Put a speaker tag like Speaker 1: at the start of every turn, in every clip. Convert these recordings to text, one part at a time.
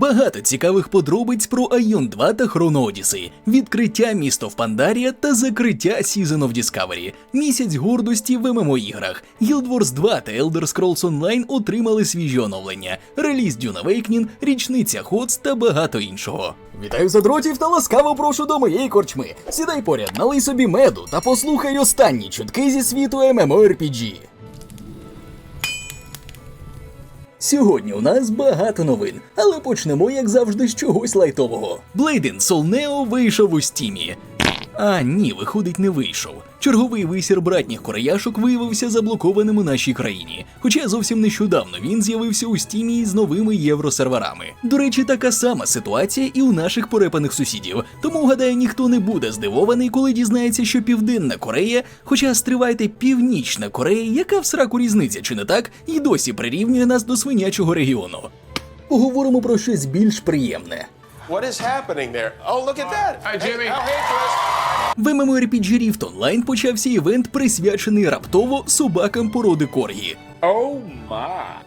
Speaker 1: Багато цікавих подробиць про Айон 2 та Chrono Odyssey, відкриття місто в Пандарія та закриття Season of Discovery, місяць гордості в ММО іграх, Guild Wars 2 та Elder Scrolls Online отримали свіжі оновлення, реліз Dune Awakening, річниця Ходс та багато іншого. Вітаю задротів та ласкаво прошу до моєї корчми. Сідай поряд, налий собі меду та послухай останні чутки зі світу MMORPG. Сьогодні у нас багато новин, але почнемо, як завжди, з чогось лайтового. Блейден Neo вийшов у стімі. А ні, виходить, не вийшов. Черговий висір братніх кореяшок виявився заблокованим у нашій країні. Хоча зовсім нещодавно він з'явився у стімі з новими євросерверами. До речі, така сама ситуація і у наших порепаних сусідів. Тому гадаю, ніхто не буде здивований, коли дізнається, що Південна Корея, хоча стривайте Північна Корея, яка в сраку різниця, чи не так, і досі прирівнює нас до свинячого регіону. Поговоримо про щось більш приємне.
Speaker 2: What is happening there? Oh, look at that.
Speaker 3: Hi, Jimmy.
Speaker 2: Hey.
Speaker 1: В MMORPG Rift Online почався івент, присвячений раптово собакам породи Коргі.
Speaker 3: Oh.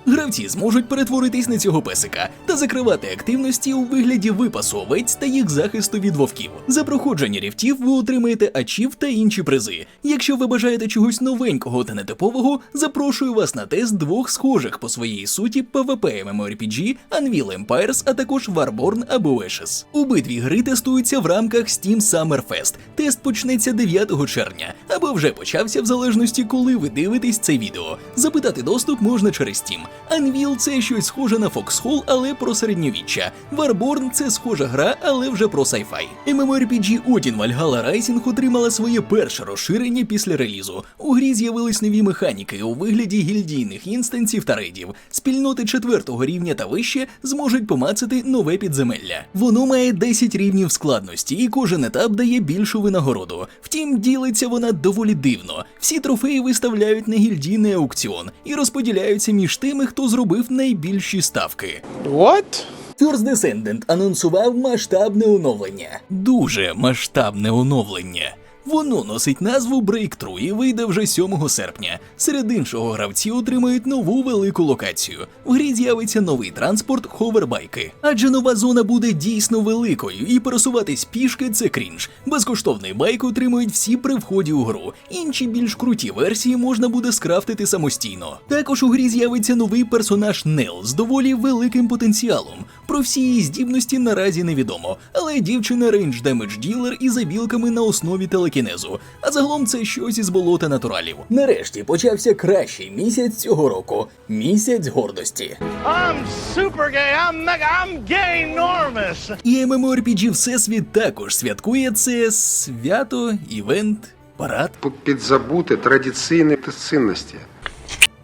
Speaker 1: Гравці зможуть перетворитись на цього песика та закривати активності у вигляді випасу овець та їх захисту від вовків. За проходження рівтів ви отримаєте ачів та інші призи. Якщо ви бажаєте чогось новенького та нетипового, запрошую вас на тест двох схожих по своїй суті PvP MMORPG Unreal Empires, а також Warborn або Ashes. Обидві гри тестуються в рамках Steam Summer Fest. Тест почнеться 9 червня, або вже почався в залежності, коли ви дивитесь це відео. Запитати доступ можна через Steam. Unreal – це щось схоже на Foxhole, але про середньовіччя. Warborn – це схожа гра, але вже про sci-fi. MMORPG Odin Valhalla Rising отримала своє перше розширення після релізу. У грі з'явились нові механіки у вигляді гільдійних інстансів та рейдів. Спільноти четвертого рівня та вище зможуть помацати нове підземелля. Воно має 10 рівнів складності, і кожен етап дає більшу винагороду. Втім, ділиться вона доволі дивно. Всі трофеї виставляють на гільдійний аукціон і розподіляються між тими, хто зробив найбільші ставки.
Speaker 2: What?
Speaker 1: First Descendant анонсував масштабне оновлення. Дуже масштабне оновлення. Воно носить назву Breakthrough і вийде вже 7 серпня. Серед іншого гравці отримають нову велику локацію. В грі з'явиться новий транспорт ховербайки. Адже нова зона буде дійсно великою, і пересуватись пішки це крінж. Безкоштовний байк отримують всі при вході у гру. Інші більш круті версії можна буде скрафтити самостійно. Також у грі з'явиться новий персонаж Нел з доволі великим потенціалом. Про всі її здібності наразі невідомо, але дівчина рейндж демедж ділер із забілками на основі телекінезу. А загалом це щось із болота натуралів. Нарешті почався кращий місяць цього року місяць гордості.
Speaker 4: I'm super gay. I'm mega. I'm gay enormous.
Speaker 1: І MMORPG Всесвіт також святкує це свято, івент, парад.
Speaker 5: підзабути традиційні цінності.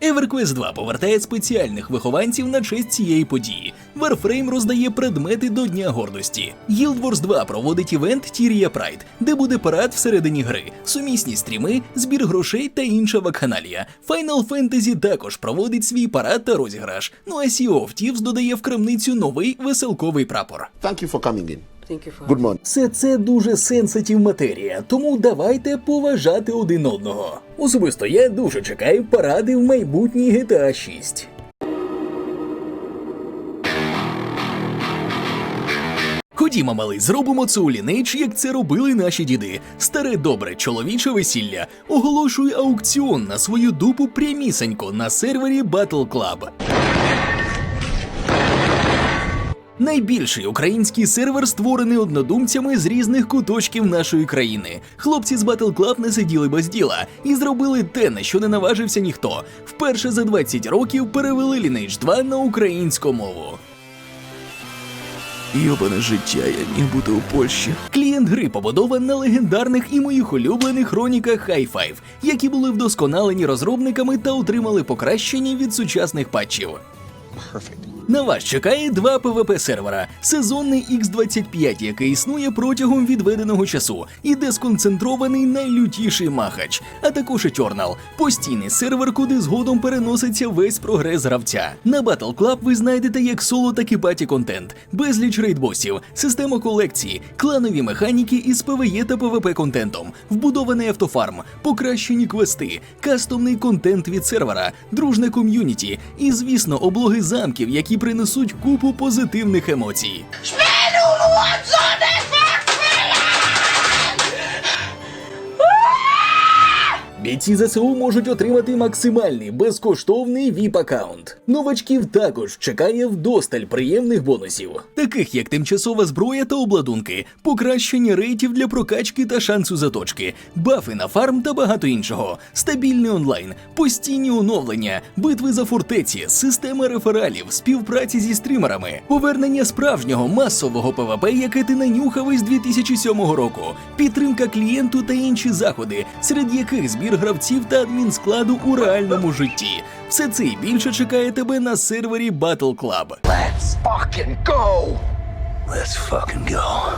Speaker 1: EverQuest 2 повертає спеціальних вихованців на честь цієї події. Warframe роздає предмети до Дня гордості. Guild Wars 2 проводить івент Tyria Pride, де буде парад всередині гри, сумісні стріми, збір грошей та інша вакханалія. Final Fantasy також проводить свій парад та розіграш. Ну а Sea of Thieves додає в крамницю новий веселковий прапор.
Speaker 6: Thank you for coming in. Good morning.
Speaker 1: Все це дуже сенситів матерія, тому давайте поважати один одного. Особисто я дуже чекаю паради в майбутній GTA 6. Ходімо, малий, зробимо це у лінейдж, як це робили наші діди. Старе добре чоловіче весілля. Оголошую аукціон на свою дупу прямісенько на сервері Battle Club. Найбільший український сервер створений однодумцями з різних куточків нашої країни. Хлопці з Battle Club не сиділи без діла і зробили те, на що не наважився ніхто. Вперше за 20 років перевели Lineage 2 на українську мову. Йобане життя, я міг бути у Польщі. Клієнт гри побудований на легендарних і моїх улюблених хроніках High-Five, які були вдосконалені розробниками та отримали покращення від сучасних патчів. На вас чекає два PvP сервера: сезонний X25, який існує протягом відведеного часу, і де сконцентрований найлютіший махач, а також Eternal – постійний сервер, куди згодом переноситься весь прогрес гравця. На Battle Club ви знайдете як соло, так і паті контент, безліч рейдбосів, система колекції, кланові механіки із PvE та PvP контентом, вбудований автофарм, покращені квести, кастомний контент від сервера, дружне ком'юніті і, звісно, облоги замків, які принесуть купу позитивних емоцій. Бійці ЗСУ можуть отримати максимальний безкоштовний ВІП-аккаунт. Новачків також чекає вдосталь приємних бонусів, таких як тимчасова зброя та обладунки, покращення рейтів для прокачки та шансу заточки, бафи на фарм та багато іншого, стабільний онлайн, постійні оновлення, битви за фортеці, система рефералів, співпраці зі стрімерами, повернення справжнього масового ПВП, яке ти нанюхав із 2007 року, підтримка клієнту та інші заходи, серед яких збір гравців та адмінскладу у реальному житті. Все це і більше чекає тебе на сервері Battle Club.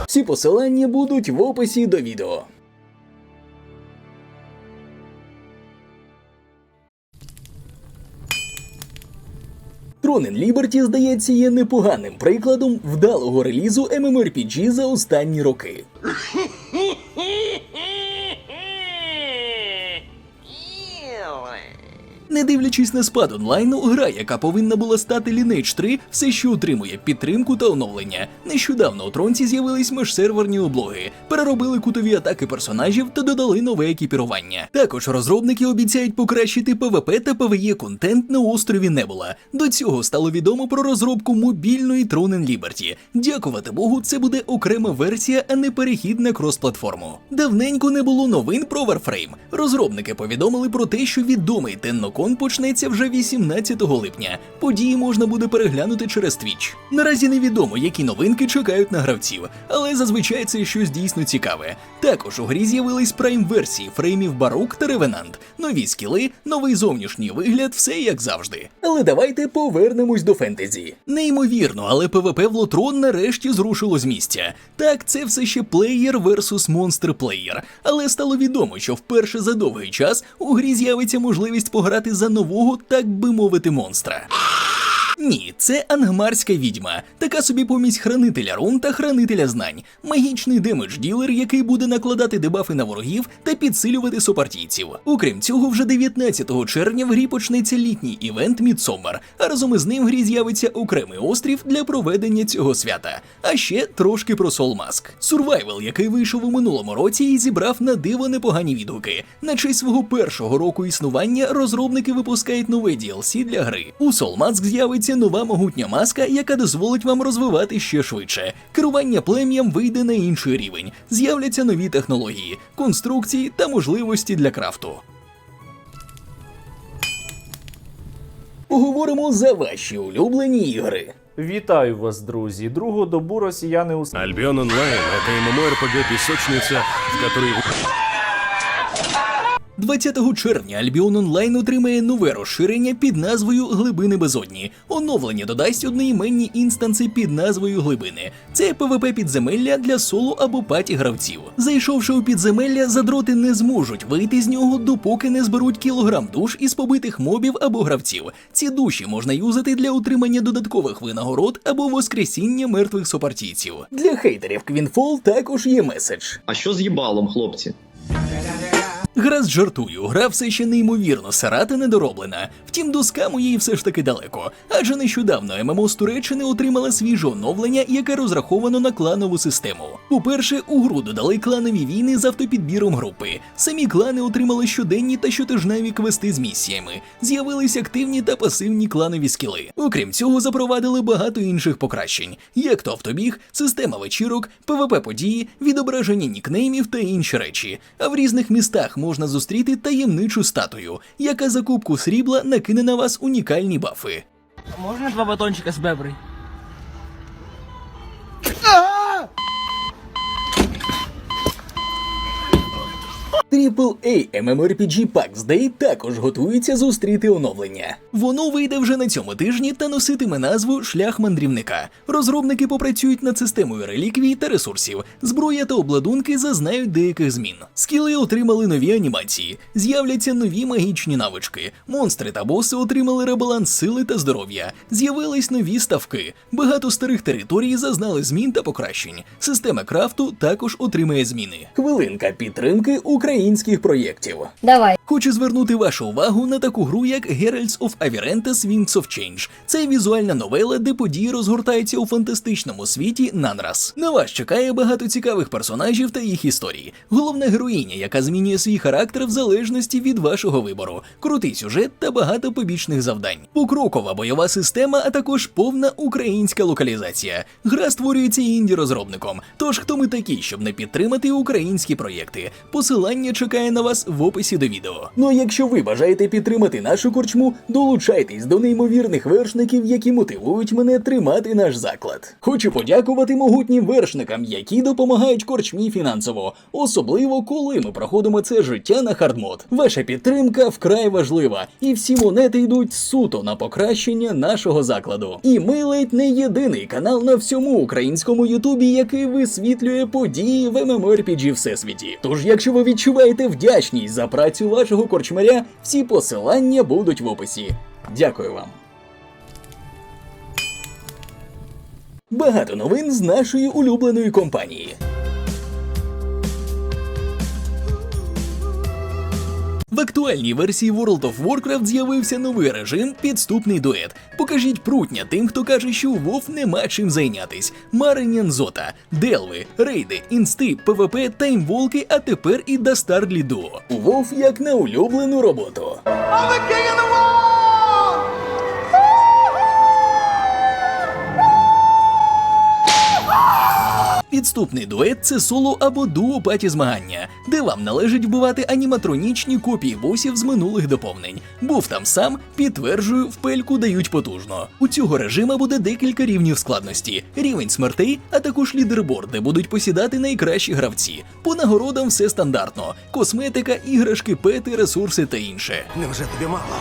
Speaker 1: Всі посилання будуть в описі до відео. Тронен Ліберті, здається, є непоганим прикладом вдалого релізу MMORPG за останні роки. Не дивлячись на спад онлайну, гра, яка повинна була стати Lineage 3, все ще утримує підтримку та оновлення. Нещодавно у тронці з'явились межсерверні облоги, переробили кутові атаки персонажів та додали нове екіпірування. Також розробники обіцяють покращити PvP та PvE контент на острові Небула. До цього стало відомо про розробку мобільної Тронен Ліберті. Дякувати Богу, це буде окрема версія, а не перехід на крос-платформу. Давненько не було новин про Warframe. Розробники повідомили про те, що відомий Теннокон почнеться вже 18 липня. Події можна буде переглянути через Twitch. Наразі невідомо, які новинки чекають на гравців, але зазвичай це щось дійсно цікаве. Також у грі з'явились прайм-версії фреймів Барук та Ревенант, нові скіли, новий зовнішній вигляд, все як завжди. Але давайте повернемось до фентезі. Неймовірно, але ПВП в Лотрон нарешті зрушило з місця. Так, це все ще плеєр versus монстр плеєр, але стало відомо, що вперше за довгий час у грі з'явиться можливість пограти за нового, так би мовити, монстра. Ні, це ангмарська відьма, така собі помість хранителя рун та хранителя знань, магічний демедж ділер, який буде накладати дебафи на ворогів та підсилювати сопартійців. Окрім цього, вже 19 червня в грі почнеться літній івент Мідсомер, а разом із ним в грі з'явиться окремий острів для проведення цього свята. А ще трошки про Mask. Сурвайвел, який вийшов у минулому році і зібрав на диво непогані відгуки. На честь свого першого року існування розробники випускають нове DLC для гри. У Soul Mask з'явиться нова могутня маска, яка дозволить вам розвивати ще швидше. Керування плем'ям вийде на інший рівень. З'являться нові технології, конструкції та можливості для крафту. Поговоримо за ваші улюблені ігри.
Speaker 3: Вітаю вас, друзі! Другу добу росіяни у
Speaker 6: Альбион Онлайн — это ММО-РПГ-песочница, в которой
Speaker 1: 20 червня Альбіон Онлайн отримає нове розширення під назвою Глибини Безодні. Оновлення додасть одноіменні інстанси під назвою Глибини. Це ПВП підземелля для соло або паті гравців. Зайшовши у підземелля, задроти не зможуть вийти з нього, допоки не зберуть кілограм душ із побитих мобів або гравців. Ці душі можна юзати для отримання додаткових винагород або воскресіння мертвих сопартійців. Для хейтерів Квінфол також є меседж.
Speaker 7: А що з їбалом, хлопці?
Speaker 1: Гра з жартую, гра все ще неймовірно сира та недороблена. Втім, до скаму все ж таки далеко. Адже нещодавно ММО з Туреччини отримала свіже оновлення, яке розраховано на кланову систему. По-перше, у гру додали кланові війни з автопідбіром групи. Самі клани отримали щоденні та щотижневі квести з місіями. З'явились активні та пасивні кланові скіли. Окрім цього, запровадили багато інших покращень, як то автобіг, система вечірок, ПВП події, відображення нікнеймів та інші речі. А в різних містах можна зустріти таємничу статую, яка за кубку срібла накине на вас унікальні бафи.
Speaker 8: Можна два батончика з бебри?
Speaker 1: AAA MMORPG PAX Day також готується зустріти оновлення. Воно вийде вже на цьому тижні та носитиме назву Шлях мандрівника. Розробники попрацюють над системою реліквій та ресурсів. Зброя та обладунки зазнають деяких змін. Скіли отримали нові анімації, з'являться нові магічні навички. Монстри та боси отримали ребаланс сили та здоров'я. З'явились нові ставки. Багато старих територій зазнали змін та покращень. Система крафту також отримає зміни. Хвилинка підтримки української українських проєктів.
Speaker 9: Давай.
Speaker 1: Хочу звернути вашу увагу на таку гру, як Heralds of Avirentas Wings of Change. Це візуальна новела, де події розгортаються у фантастичному світі Нанрас. На вас чекає багато цікавих персонажів та їх історій. Головна героїня, яка змінює свій характер в залежності від вашого вибору, крутий сюжет та багато побічних завдань. Покрокова бойова система, а також повна українська локалізація. Гра створюється інді розробником. Тож хто ми такі, щоб не підтримати українські проєкти? Посилання чекає на вас в описі до відео. Ну а якщо ви бажаєте підтримати нашу корчму, долучайтесь до неймовірних вершників, які мотивують мене тримати наш заклад. Хочу подякувати могутнім вершникам, які допомагають корчмі фінансово, особливо коли ми проходимо це життя на хардмод. Ваша підтримка вкрай важлива, і всі монети йдуть суто на покращення нашого закладу. І ми ледь не єдиний канал на всьому українському Ютубі, який висвітлює події в MMORPG всесвіті. Тож, якщо ви відчуваєте вдячність за працю вашого корчмаря, всі посилання будуть в описі. Дякую вам. Багато новин з нашої улюбленої компанії. В актуальній версії World of Warcraft з'явився новий режим підступний дует. Покажіть прутня тим, хто каже, що у Вов нема чим зайнятись. Маринyan Зота, Делви, Рейди, Інсти, ПВП, Таймволки, а тепер і Дастарлі Дуо. У Вов як на улюблену роботу.
Speaker 4: I'm the king of the world!
Speaker 1: Підступний дует це соло або дуо паті змагання, де вам належить вбивати аніматронічні копії босів з минулих доповнень. Був там сам, підтверджую, в пельку дають потужно. У цього режима буде декілька рівнів складності: рівень смертей, а також лідерборд, де будуть посідати найкращі гравці. По нагородам все стандартно: косметика, іграшки, пети, ресурси та інше.
Speaker 6: Невже тобі мало?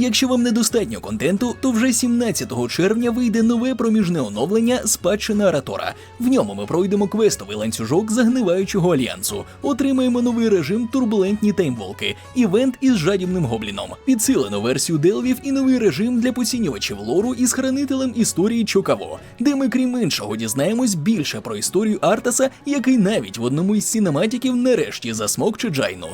Speaker 1: Якщо вам недостатньо контенту, то вже 17 червня вийде нове проміжне оновлення спадщина Аратора. В ньому ми пройдемо квестовий ланцюжок загниваючого альянсу, отримаємо новий режим турбулентні таймволки, івент із жадібним гобліном, підсилену версію делвів і новий режим для поцінювачів лору із хранителем історії Чокаво, де ми, крім іншого, дізнаємось більше про історію Артаса, який навіть в одному із сінематіків нарешті засмокче Джайну.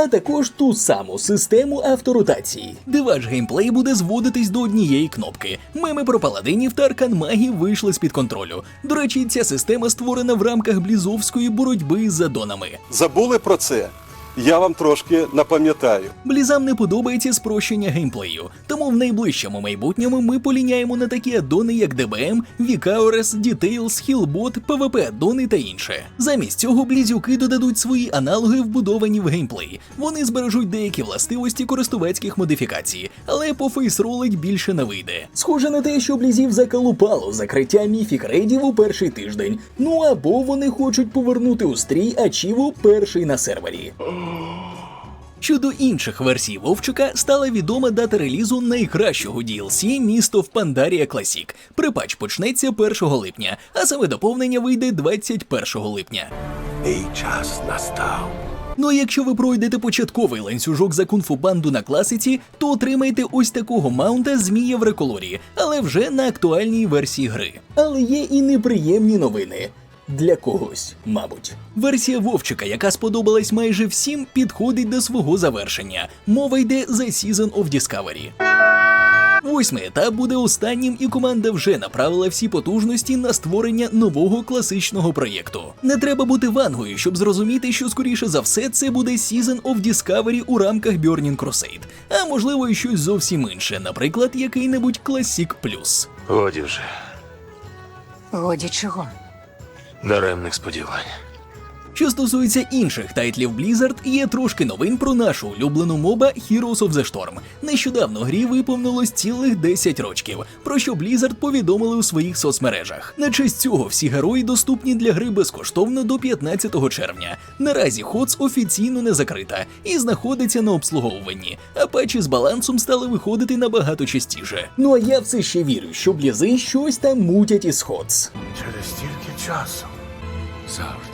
Speaker 1: А також ту саму систему авторотації, де ваш геймплей буде зводитись до однієї кнопки. Меми про паладинів та аркан-магів вийшли з-під контролю. До речі, ця система створена в рамках блізовської боротьби за донами.
Speaker 10: Забули про це? Я вам трошки напам'ятаю.
Speaker 1: Блізам не подобається спрощення геймплею, тому в найближчому майбутньому ми поліняємо на такі аддони, як DBM, Vicaores, Details, Hillbot, PvP аддони та інше. Замість цього блізюки додадуть свої аналоги, вбудовані в геймплей. Вони збережуть деякі властивості користувацьких модифікацій, але пофейсролить більше не вийде. Схоже на те, що блізів закалупало закриття міфік рейдів у перший тиждень. Ну або вони хочуть повернути у стрій Ачіву перший на сервері. Щодо інших версій Вовчика стала відома дата релізу найкращого DLC місто в Пандарія Класік. Припач почнеться 1 липня, а саме доповнення вийде 21 липня.
Speaker 6: І час настав.
Speaker 1: Ну а якщо ви пройдете початковий ланцюжок за кунфу банду на класиці, то отримаєте ось такого маунта змія в реколорі, але вже на актуальній версії гри. Але є і неприємні новини. Для когось, мабуть, версія Вовчика, яка сподобалась майже всім, підходить до свого завершення. Мова йде за Season of Discovery. Восьмий етап буде останнім, і команда вже направила всі потужності на створення нового класичного проєкту. Не треба бути вангою, щоб зрозуміти, що скоріше за все це буде Season of Discovery у рамках Burning Crusade, а можливо і щось зовсім інше, наприклад, який-небудь Classic Plus.
Speaker 6: Годі вже.
Speaker 9: Годі чого?
Speaker 6: Даремних сподівань.
Speaker 1: Що стосується інших тайтлів Blizzard, є трошки новин про нашу улюблену моба Heroes of the Storm. Нещодавно грі виповнилось цілих 10 рочків, про що Blizzard повідомили у своїх соцмережах. На честь цього всі герої доступні для гри безкоштовно до 15 червня. Наразі ходс офіційно не закрита і знаходиться на обслуговуванні, а патчі з балансом стали виходити набагато частіше. Ну а я все ще вірю, що блізи щось там мутять із ходс.
Speaker 6: Через стільки часу. Завжди.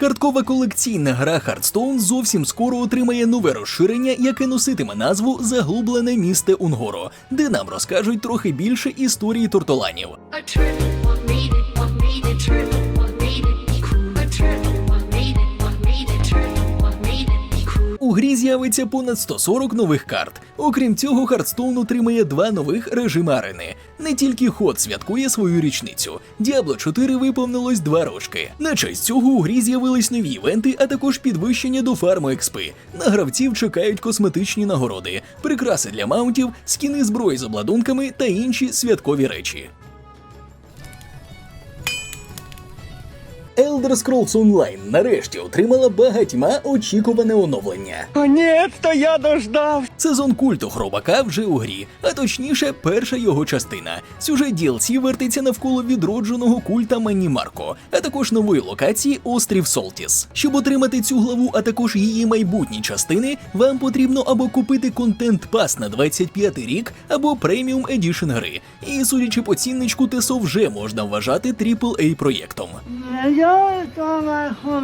Speaker 1: Карткова колекційна гра Hearthstone зовсім скоро отримає нове розширення, яке носитиме назву Заглублене місце Унгоро, де нам розкажуть трохи більше історії тортоланів. У грі з'явиться понад 140 нових карт. Окрім цього, Hearthstone отримає два нових режими арени. Не тільки ход святкує свою річницю. Diablo 4 виповнилось два рожки. На честь цього у грі з'явились нові івенти, а також підвищення до фарму експи. На гравців чекають косметичні нагороди, прикраси для маунтів, скіни зброї з обладунками та інші святкові речі. Elder Scrolls Online нарешті отримала багатьма очікуване оновлення.
Speaker 4: Наконец-то я дождав.
Speaker 1: Сезон культу хробака вже у грі, а точніше, перша його частина. Сюжет DLC вертиться навколо відродженого культа Манні Марко, а також нової локації Острів Солтіс. Щоб отримати цю главу, а також її майбутні частини, вам потрібно або купити контент пас на 25 рік, або преміум едішн гри. І судячи по цінничку, ТЕСО вже можна вважати AAA проєктом.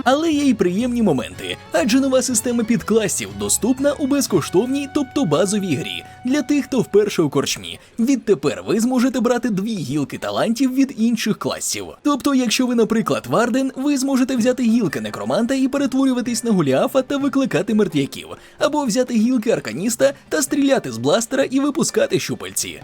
Speaker 1: Але є й приємні моменти, адже нова система підкласів доступна у безкоштовній, тобто базовій грі для тих, хто вперше у корчмі. Відтепер ви зможете брати дві гілки талантів від інших класів. Тобто, якщо ви, наприклад, Варден, ви зможете взяти гілки некроманта і перетворюватись на Голіафа та викликати мертвяків, або взяти гілки арканіста та стріляти з бластера і випускати щупальці.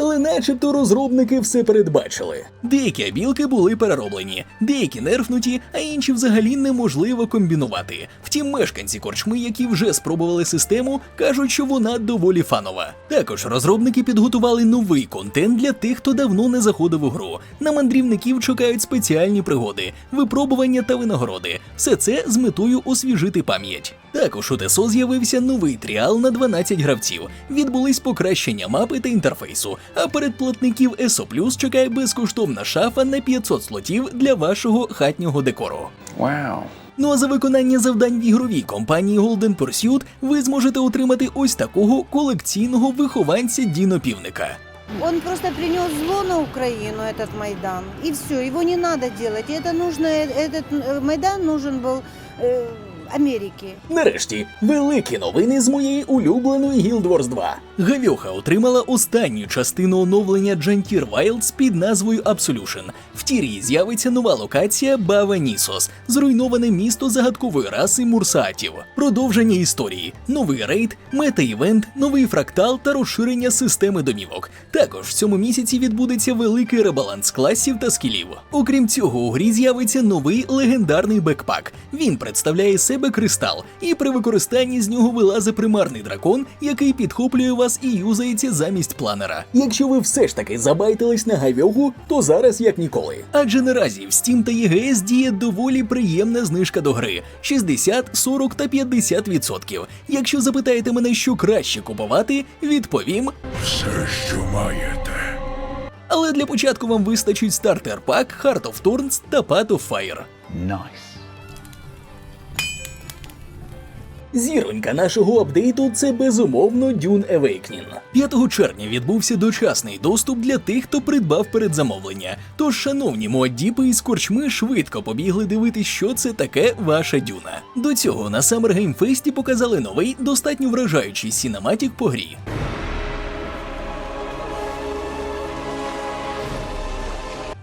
Speaker 1: Але начебто розробники все передбачили. Деякі абілки були перероблені, деякі нерфнуті, а інші взагалі неможливо комбінувати. Втім, мешканці корчми, які вже спробували систему, кажуть, що вона доволі фанова. Також розробники підготували новий контент для тих, хто давно не заходив у гру. На мандрівників чекають спеціальні пригоди, випробування та винагороди. Все це з метою освіжити пам'ять. Також у ТЕСО з'явився новий тріал на 12 гравців. Відбулись покращення мапи та інтерфейсу. А передплатників ESO Plus чекає безкоштовна шафа на 500 слотів для вашого хатнього декору.
Speaker 4: Вау.
Speaker 1: Ну а за виконання завдань в ігровій компанії Golden Pursuit ви зможете отримати ось такого колекційного вихованця Діно Півника.
Speaker 9: Он просто принес зло на Украину, этот Майдан. И все, его не надо делать. И это нужно, э, этот э, Майдан нужен был э, Америке.
Speaker 1: Нарешті, великі новини з моєї улюбленої Guild Wars 2. Гавьоха отримала останню частину оновлення Jantir Wilds під назвою Absolution. В тірі з'явиться нова локація Бава Нісос, зруйноване місто загадкової раси Мурсаатів, продовження історії, новий рейд, мета-івент, новий фрактал та розширення системи домівок. Також в цьому місяці відбудеться великий ребаланс класів та скілів. Окрім цього, у грі з'явиться новий легендарний бекпак. Він представляє себе кристал, і при використанні з нього вилазить примарний дракон, який підхоплює вас і юзається замість планера. Якщо ви все ж таки забайтились на гавьогу, то зараз як ніколи. Адже наразі в Steam та EGS діє доволі приємна знижка до гри 60, 40 та 50%. Якщо запитаєте мене, що краще купувати, відповім.
Speaker 6: Все, що маєте.
Speaker 1: Але для початку вам вистачить стартер пак, Heart of Thorns та Path of Fire.
Speaker 4: Найс.
Speaker 1: Зіронька нашого апдейту це безумовно Dune Awakening. 5 червня відбувся дочасний доступ для тих, хто придбав передзамовлення. Тож, шановні моддіпи із корчми швидко побігли дивитись, що це таке ваша дюна. До цього на Summer Game Fest показали новий, достатньо вражаючий сінематік по грі.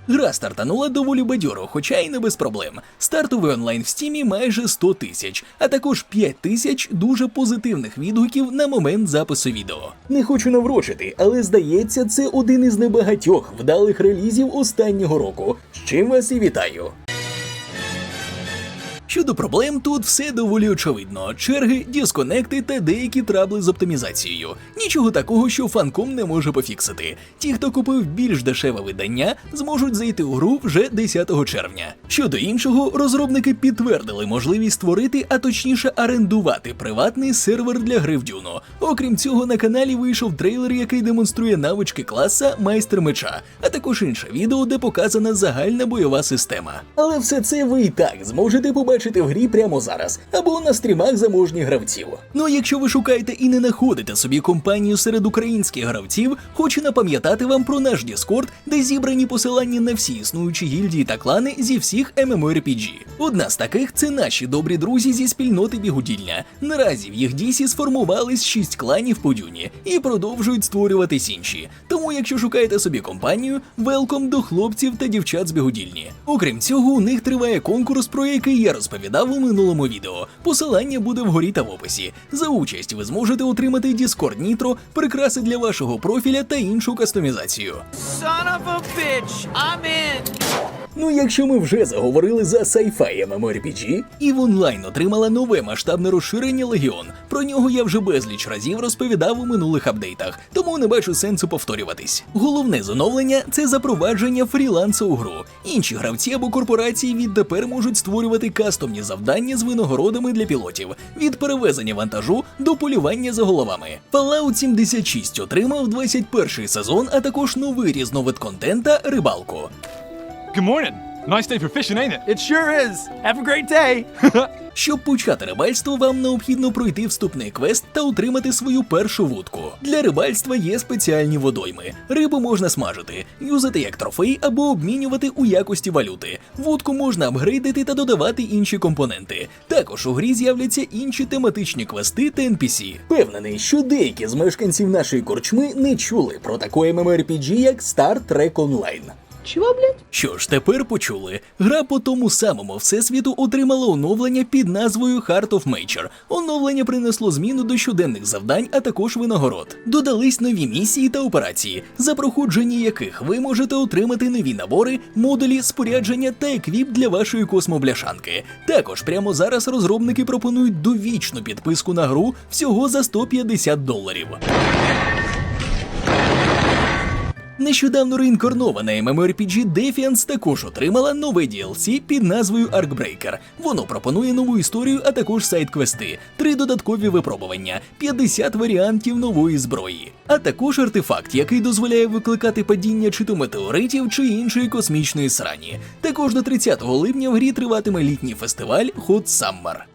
Speaker 1: Гра стартанула доволі бадьоро, хоча й не без проблем. Стартовий онлайн в стімі майже 100 тисяч, а також 5 тисяч дуже позитивних відгуків на момент запису відео. Не хочу наврочити, але здається, це один із небагатьох вдалих релізів останнього року. З чим вас і вітаю. Щодо проблем, тут все доволі очевидно: черги, дисконекти та деякі трабли з оптимізацією. Нічого такого, що фанком не може пофіксити. Ті, хто купив більш дешеве видання, зможуть зайти у гру вже 10 червня. Щодо іншого, розробники підтвердили можливість створити, а точніше орендувати приватний сервер для гри в Дюну. Окрім цього, на каналі вийшов трейлер, який демонструє навички класа майстер меча, а також інше відео, де показана загальна бойова система. Але все це ви і так зможете побачити побачити в грі прямо зараз або на стрімах заможніх гравців. Ну а якщо ви шукаєте і не знаходите собі компанію серед українських гравців, хочу напам'ятати вам про наш Discord, де зібрані посилання на всі існуючі гільдії та клани зі всіх MMORPG. Одна з таких це наші добрі друзі зі спільноти Бігудільня. Наразі в їх дісі сформувались 6 кланів по дюні і продовжують створюватись інші. Тому, якщо шукаєте собі компанію, велком до хлопців та дівчат з бігудільні. Окрім цього, у них триває конкурс, про який я розповідав у минулому відео. Посилання буде вгорі та в описі. За участь ви зможете отримати Discord Nitro, прикраси для вашого профіля та іншу кастомізацію. Ну, якщо ми вже заговорили за sci-fi MMORPG, EVE Online отримала нове масштабне розширення Легіон. Про нього я вже безліч разів розповідав у минулих апдейтах, тому не бачу сенсу повторюватись. Головне з це запровадження фрілансу у гру. Інші гравці або корпорації відтепер можуть створювати кастомні завдання з винагородами для пілотів від перевезення вантажу до полювання за головами. Fallout 76 отримав 21 сезон, а також новий різновид контента рибалку.
Speaker 4: Good morning. Nice day for fishing, ain't it? It sure is. Have a great day.
Speaker 1: Щоб почати рибальство, вам необхідно пройти вступний квест та отримати свою першу вудку. Для рибальства є спеціальні водойми. Рибу можна смажити, юзати як трофей або обмінювати у якості валюти. Вудку можна апгрейдити та додавати інші компоненти. Також у грі з'являться інші тематичні квести та NPC. Певнений, що деякі з мешканців нашої корчми не чули про таке MMORPG, як Star Trek Online.
Speaker 9: Чего, блядь?
Speaker 1: Що ж, тепер почули. Гра по тому самому всесвіту отримала оновлення під назвою Heart of Major. Оновлення принесло зміну до щоденних завдань, а також винагород. Додались нові місії та операції, за проходження яких ви можете отримати нові набори, модулі, спорядження та еквіп для вашої космобляшанки. Також прямо зараз розробники пропонують довічну підписку на гру всього за 150 доларів. Нещодавно реінкарнована MMORPG Defiance також отримала нове DLC під назвою Arcbreaker. Воно пропонує нову історію, а також сайт-квести, три додаткові випробування, 50 варіантів нової зброї, а також артефакт, який дозволяє викликати падіння чи то метеоритів, чи іншої космічної срані. Також до 30 липня в грі триватиме літній фестиваль Hot Summer.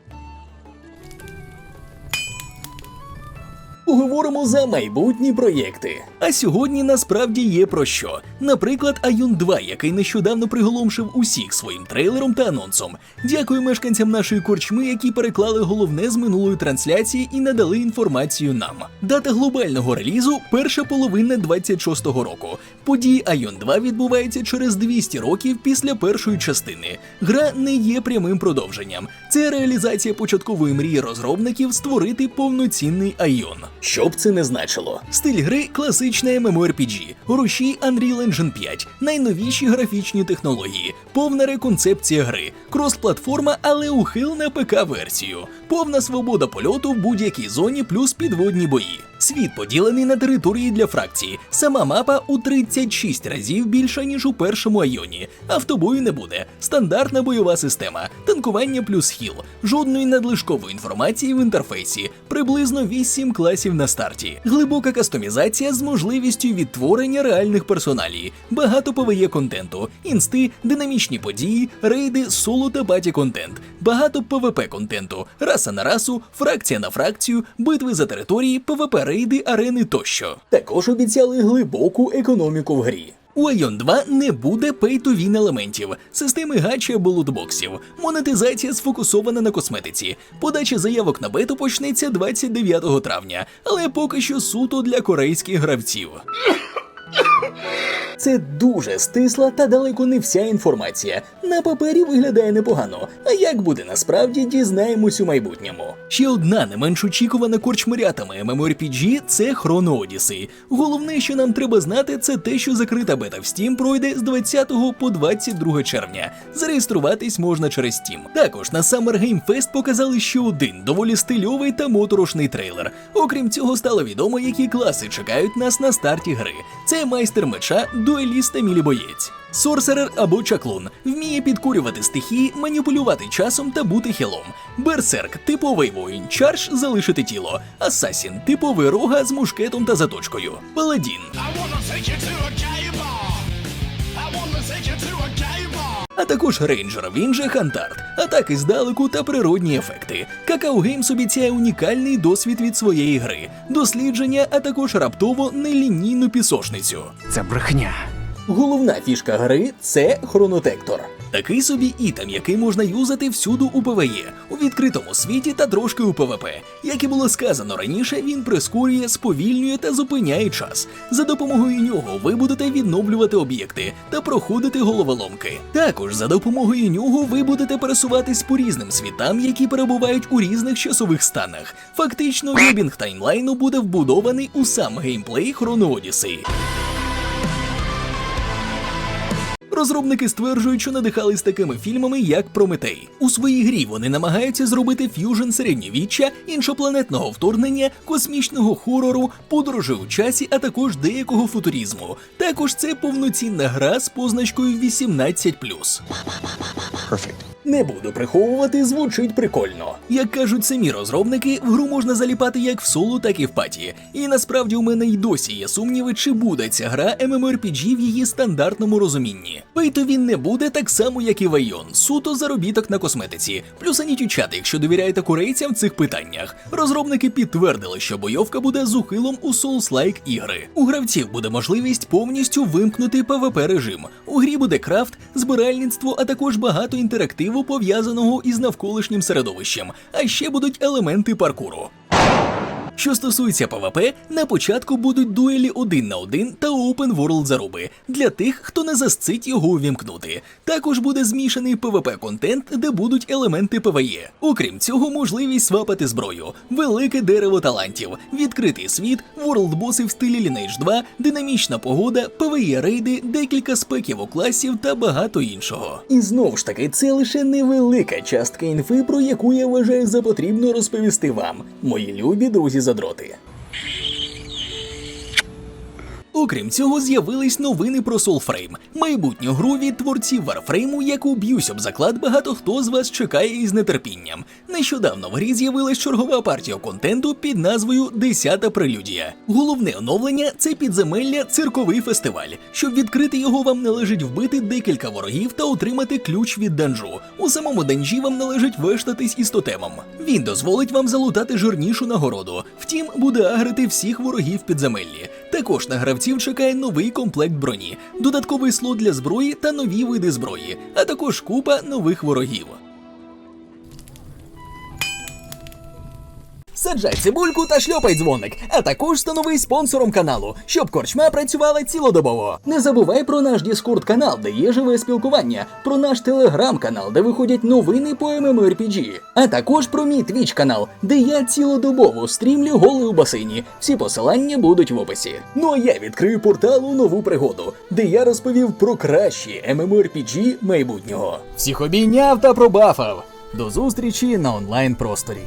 Speaker 1: Поговоримо за майбутні проєкти. А сьогодні насправді є про що. Наприклад, Айон 2, який нещодавно приголомшив усіх своїм трейлером та анонсом. Дякую мешканцям нашої корчми, які переклали головне з минулої трансляції і надали інформацію нам. Дата глобального релізу перша половина 26-го року. Події Айон 2 відбуваються через 200 років після першої частини. Гра не є прямим продовженням. Це реалізація початкової мрії розробників створити повноцінний Айон. Що б це не значило? Стиль гри класична MMORPG, рушій Unreal Engine 5, найновіші графічні технології, повна реконцепція гри, крос-платформа, але ухил на ПК-версію, повна свобода польоту в будь-якій зоні плюс підводні бої. Світ поділений на території для фракцій. Сама мапа у 36 разів більша, ніж у першому айоні. Автобою не буде. Стандартна бойова система, танкування плюс хіл, жодної надлишкової інформації в інтерфейсі, приблизно 8 класів на старті, глибока кастомізація з можливістю відтворення реальних персоналій, багато ПВЄ контенту, інсти, динамічні події, рейди, соло та паті контент, багато ПВП контенту, раса на расу, фракція на фракцію, битви за території, ПВП рейди, арени тощо. Також обіцяли глибоку економіку в грі. У Айон 2 не буде пей-то-він елементів, системи гачі або лутбоксів. Монетизація сфокусована на косметиці. Подача заявок на бету почнеться 29 травня, але поки що суто для корейських гравців. Це дуже стисла та далеко не вся інформація. На папері виглядає непогано. А як буде насправді, дізнаємось у майбутньому. Ще одна не менш очікувана корчмирятами MMORPG – це Chrono Odyssey. Головне, що нам треба знати, це те, що закрита бета в Steam пройде з 20 по 22 червня. Зареєструватись можна через Steam. Також на Summer Game Fest показали ще один доволі стильовий та моторошний трейлер. Окрім цього, стало відомо, які класи чекають нас на старті гри. Це майстер меча, дуеліст Емілі мілібоєць. Сорсерер або чаклун вміє підкурювати стихії, маніпулювати часом та бути хілом. Берсерк типовий воїн, чарш залишити тіло. Асасін типовий рога з мушкетом та заточкою. Паладін. А також рейнджер, він же Хантарт, атаки здалеку та природні ефекти. Какао Геймс обіцяє унікальний досвід від своєї гри, дослідження, а також раптово нелінійну пісочницю.
Speaker 4: Це брехня.
Speaker 1: Головна фішка гри це хронотектор. Такий собі ітем, який можна юзати всюду у ПВЕ, у відкритому світі та трошки у ПВП. Як і було сказано раніше, він прискорює, сповільнює та зупиняє час. За допомогою нього ви будете відновлювати об'єкти та проходити головоломки. Також за допомогою нього ви будете пересуватись по різним світам, які перебувають у різних часових станах. Фактично, вібінг таймлайну буде вбудований у сам геймплей Chrono Odyssey. Розробники стверджують, що надихались такими фільмами, як Прометей. У своїй грі вони намагаються зробити ф'южн середньовіччя, іншопланетного вторгнення, космічного хорору, подорожі у часі, а також деякого футурізму. Також це повноцінна гра з позначкою 18+. Не буду приховувати, звучить прикольно. Як кажуть самі розробники, в гру можна заліпати як в соло, так і в паті. І насправді у мене й досі є сумніви, чи буде ця гра MMORPG в її стандартному розумінні. Пейто він не буде так само, як і Вайон, суто заробіток на косметиці. Плюс ані чати, якщо довіряєте корейцям в цих питаннях. Розробники підтвердили, що бойовка буде з ухилом у Souls-like ігри. У гравців буде можливість повністю вимкнути PvP режим. У грі буде крафт, збиральництво, а також багато інтерактиву пов'язаного із навколишнім середовищем. А ще будуть елементи паркуру. Що стосується ПВП, на початку будуть дуелі один на один та Open World заруби для тих, хто не засцить його увімкнути. Також буде змішаний PvP контент, де будуть елементи ПВЕ. Окрім цього, можливість свапати зброю, велике дерево талантів, відкритий світ, World боси в стилі Lineage 2, динамічна погода, ПВЕ рейди, декілька спеків у класів та багато іншого. І знову ж таки, це лише невелика частка інфи, про яку я вважаю за потрібно розповісти вам, мої любі друзі задроти. Окрім цього, з'явились новини про Soulframe, майбутню гру від творців Warframe, яку б'юсь об заклад багато хто з вас чекає із нетерпінням. Нещодавно в грі з'явилась чергова партія контенту під назвою Десята прелюдія. Головне оновлення це підземелля цирковий фестиваль. Щоб відкрити його, вам належить вбити декілька ворогів та отримати ключ від данжу. У самому данжі вам належить вештатись із тотемом. Він дозволить вам залутати жирнішу нагороду. Втім, буде агрити всіх ворогів підземеллі. Також на гравців чекає новий комплект броні, додатковий слот для зброї та нові види зброї, а також купа нових ворогів. Саджай цибульку та шльопай дзвоник, а також становись спонсором каналу, щоб корчма працювала цілодобово. Не забувай про наш Discord канал, де є живе спілкування, про наш телеграм-канал, де виходять новини по MMORPG, а також про мій Twitch канал, де я цілодобово стрімлю голи у басейні. Всі посилання будуть в описі. Ну а я відкрию портал у нову пригоду, де я розповів про кращі MMORPG майбутнього. Всіх обійняв та пробафав. До зустрічі на онлайн просторі.